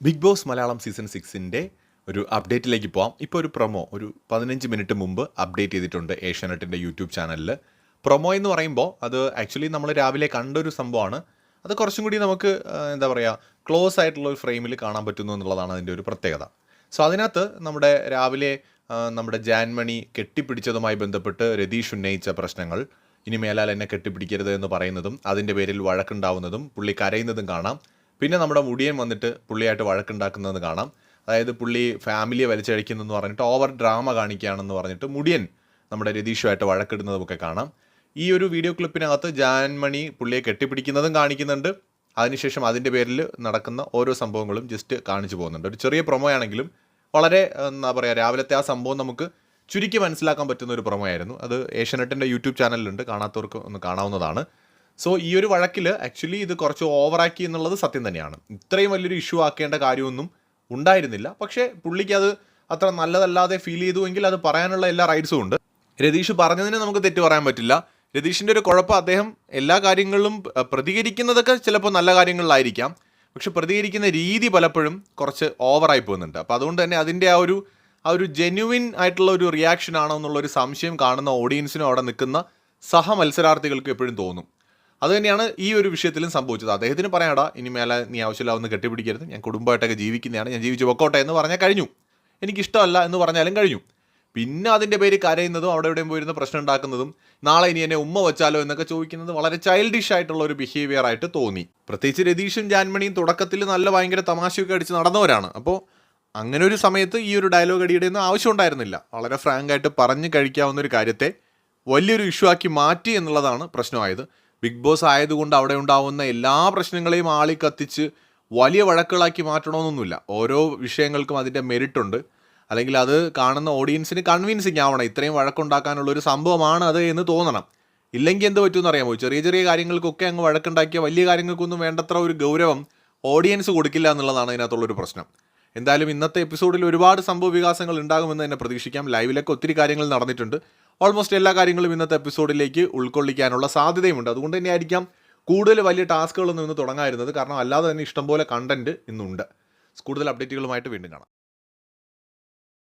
Big Boss Malayalam season സിക്സിന്റെ ഒരു അപ്ഡേറ്റിലേക്ക് പോവാം. ഇപ്പോൾ ഒരു പ്രൊമോ ഒരു പതിനഞ്ച് മിനിറ്റ് മുമ്പ് അപ്ഡേറ്റ് ചെയ്തിട്ടുണ്ട് ഏഷ്യാനെറ്റിന്റെ യൂട്യൂബ് ചാനലിൽ പ്രൊമോ എന്ന് പറയുമ്പോൾ അത് ആക്ച്വലി നമ്മൾ രാവിലെ കണ്ടൊരു സംഭവമാണ്. അത് കുറച്ചും കൂടി നമുക്ക് എന്താ പറയുക ക്ലോസ് ആയിട്ടുള്ള ഒരു ഫ്രെയിമിൽ കാണാൻ പറ്റുന്നു എന്നുള്ളതാണ് അതിന്റെ ഒരു പ്രത്യേകത. സോ അതിനകത്ത് നമ്മുടെ രാവിലെ നമ്മുടെ ജാൻമണി കെട്ടിപ്പിടിച്ചതുമായി ബന്ധപ്പെട്ട് രതീഷ് ഉന്നയിച്ച പ്രശ്നങ്ങൾ ഇനി മേലാൽ എന്നെ കെട്ടിപ്പിടിക്കരുത് എന്ന് പറയുന്നതും അതിന്റെ പേരിൽ വഴക്കുണ്ടാവുന്നതും പുള്ളി കരയുന്നതും കാണാം. പിന്നെ നമ്മുടെ മുടിയൻ വന്നിട്ട് പുള്ളിയായിട്ട് വഴക്കുണ്ടാക്കുന്നത് കാണാം. അതായത് പുള്ളി ഫാമിലിയെ വലിച്ചഴിക്കുന്നെന്ന് പറഞ്ഞിട്ട് ഓവർ ഡ്രാമ കാണിക്കുകയാണെന്ന് പറഞ്ഞിട്ട് മുടിയൻ നമ്മുടെ രതീഷുമായിട്ട് വഴക്കിടുന്നതുമൊക്കെ കാണാം. ഈ ഒരു വീഡിയോ ക്ലിപ്പിനകത്ത് ജാൻമണി പുള്ളിയെ കെട്ടിപ്പിടിക്കുന്നതും കാണിക്കുന്നുണ്ട്. അതിനുശേഷം അതിന്റെ പേരിൽ നടക്കുന്ന ഓരോ സംഭവങ്ങളും ജസ്റ്റ് കാണിച്ചു പോകുന്നുണ്ട്. ഒരു ചെറിയ പ്രൊമോ ആണെങ്കിലും വളരെ എന്താ പറയുക രാവിലത്തെ ആ സംഭവം നമുക്ക് ചുരുക്കി മനസ്സിലാക്കാൻ പറ്റുന്ന ഒരു പ്രൊമോ ആയിരുന്നു അത് ഏഷ്യനെറ്റിന്റെ യൂട്യൂബ് ചാനലിലുണ്ട്. കാണാത്തവർക്ക് ഒന്ന് കാണാവുന്നതാണ്. സോ ഈ ഒരു വഴക്കിൽ ആക്ച്വലി ഇത് കുറച്ച് ഓവറാക്കി എന്നുള്ളത് സത്യം തന്നെയാണ്. ഇത്രയും വലിയൊരു ഇഷ്യൂ ആക്കേണ്ട കാര്യമൊന്നും ഉണ്ടായിരുന്നില്ല. പക്ഷേ പുള്ളിക്ക് അത് അത്ര നല്ലതല്ലാതെ ഫീൽ ചെയ്തുവെങ്കിൽ അത് പറയാനുള്ള എല്ലാ റൈറ്റ്സും ഉണ്ട്. രതീഷ് പറഞ്ഞതിന് നമുക്ക് തെറ്റ് പറയാൻ പറ്റില്ല. രതീഷിന്റെ ഒരു കുഴപ്പം അദ്ദേഹം എല്ലാ കാര്യങ്ങളിലും പ്രതികരിക്കുന്നതൊക്കെ ചിലപ്പോൾ നല്ല കാര്യങ്ങളിലായിരിക്കാം. പക്ഷെ പ്രതികരിക്കുന്ന രീതി പലപ്പോഴും കുറച്ച് ഓവറായി പോകുന്നുണ്ട്. അപ്പോൾ അതുകൊണ്ട് തന്നെ അതിന്റെ ആ ഒരു ആ ഒരു ജെന്യുവിൻ ആയിട്ടുള്ള ഒരു റിയാക്ഷൻ ആണോ എന്നുള്ള ഒരു സംശയം കാണുന്ന ഓഡിയൻസിനും അവിടെ നിൽക്കുന്ന സഹ മത്സരാർത്ഥികൾക്ക് എപ്പോഴും തോന്നും. അത് തന്നെയാണ് ഈ ഒരു വിഷയത്തിലും സംഭവിച്ചത്. അദ്ദേഹത്തിന് പറയാടാ ഇനി മേലെ നീ ആവശ്യമില്ലാവുന്ന കെട്ടിപ്പിടിക്കരുത്. ഞാൻ കുടുംബമായിട്ടൊക്കെ ജീവിക്കുന്നതാണ്. ഞാൻ ജീവിച്ച് പൊക്കോട്ടെ എന്ന് പറഞ്ഞാൽ കഴിഞ്ഞു. എനിക്കിഷ്ടമല്ല എന്ന് പറഞ്ഞാലും കഴിഞ്ഞു. പിന്നെ അതിന്റെ പേര് കരയുന്നതും അവിടെ എവിടെയും പോയിരുന്ന പ്രശ്നം ഉണ്ടാക്കുന്നതും നാളെ ഇനി എന്നെ ഉമ്മ വെച്ചാലോ എന്നൊക്കെ ചോദിക്കുന്നത് വളരെ ചൈൽഡിഷ് ആയിട്ടുള്ള ഒരു ബിഹേവിയർ ആയിട്ട് തോന്നി. പ്രത്യേകിച്ച് രതീഷും ജാൻമണിയും തുടക്കത്തിൽ നല്ല ഭയങ്കര തമാശയൊക്കെ അടിച്ച് നടന്നവരാണ്. അപ്പോൾ അങ്ങനെ ഒരു സമയത്ത് ഈ ഒരു ഡയലോഗ് അടിയുടെ ഒന്നും ആവശ്യം ഉണ്ടായിരുന്നില്ല. വളരെ ഫ്രാങ്ക് ആയിട്ട് പറഞ്ഞു കഴിക്കാവുന്ന ഒരു കാര്യത്തെ വലിയൊരു ഇഷ്യൂ ആക്കി മാറ്റി എന്നുള്ളതാണ് പ്രശ്നമായത്. ബിഗ് ബോസ് ആയതുകൊണ്ട് അവിടെ ഉണ്ടാവുന്ന എല്ലാ പ്രശ്നങ്ങളെയും ആളി കത്തിച്ച് വലിയ വഴക്കുകളാക്കി മാറ്റണമെന്നൊന്നുമില്ല. ഓരോ വിഷയങ്ങൾക്കും അതിന്റെ മെറിറ്റ് ഉണ്ട് അല്ലെങ്കിൽ അത് കാണുന്ന ഓഡിയൻസിന് കൺവിൻസിങ് ആവണം. ഇത്രയും വഴക്കുണ്ടാക്കാനുള്ള ഒരു സംഭവമാണ് അത് എന്ന് തോന്നണം. ഇല്ലെങ്കിൽ എന്ത് പറ്റുമെന്ന് അറിയാമോ? ചെറിയ ചെറിയ കാര്യങ്ങൾക്കൊക്കെ അങ്ങ് വഴക്കുണ്ടാക്കിയ വലിയ കാര്യങ്ങൾക്കൊന്നും വേണ്ടത്ര ഒരു ഗൗരവം ഓഡിയൻസ് കൊടുക്കില്ല എന്നുള്ളതാണ് അതിനകത്തുള്ളൊരു പ്രശ്നം. എന്തായാലും ഇന്നത്തെ എപ്പിസോഡിൽ ഒരുപാട് സംഭവ വികാസങ്ങൾ ഉണ്ടാകുമെന്ന് തന്നെ പ്രതീക്ഷിക്കാം. ലൈവിലൊക്കെ ഒത്തിരി കാര്യങ്ങൾ നടന്നിട്ടുണ്ട്. ഓൾമോസ്റ്റ് എല്ലാ കാര്യങ്ങളും ഇന്നത്തെ എപ്പിസോഡിലേക്ക് ഉൾക്കൊള്ളിക്കാനുള്ള സാധ്യതയുമുണ്ട്. അതുകൊണ്ട് തന്നെ ആയിരിക്കാം കൂടുതൽ വലിയ ടാസ്കുകളൊന്നും ഇന്ന് തുടങ്ങായിരുന്നത് കാരണം അല്ലാതെ തന്നെ ഇഷ്ടംപോലെ കണ്ടന്റ് ഇന്നുണ്ട്. കൂടുതൽ അപ്ഡേറ്റുകളുമായിട്ട് വീണ്ടും കാണാം.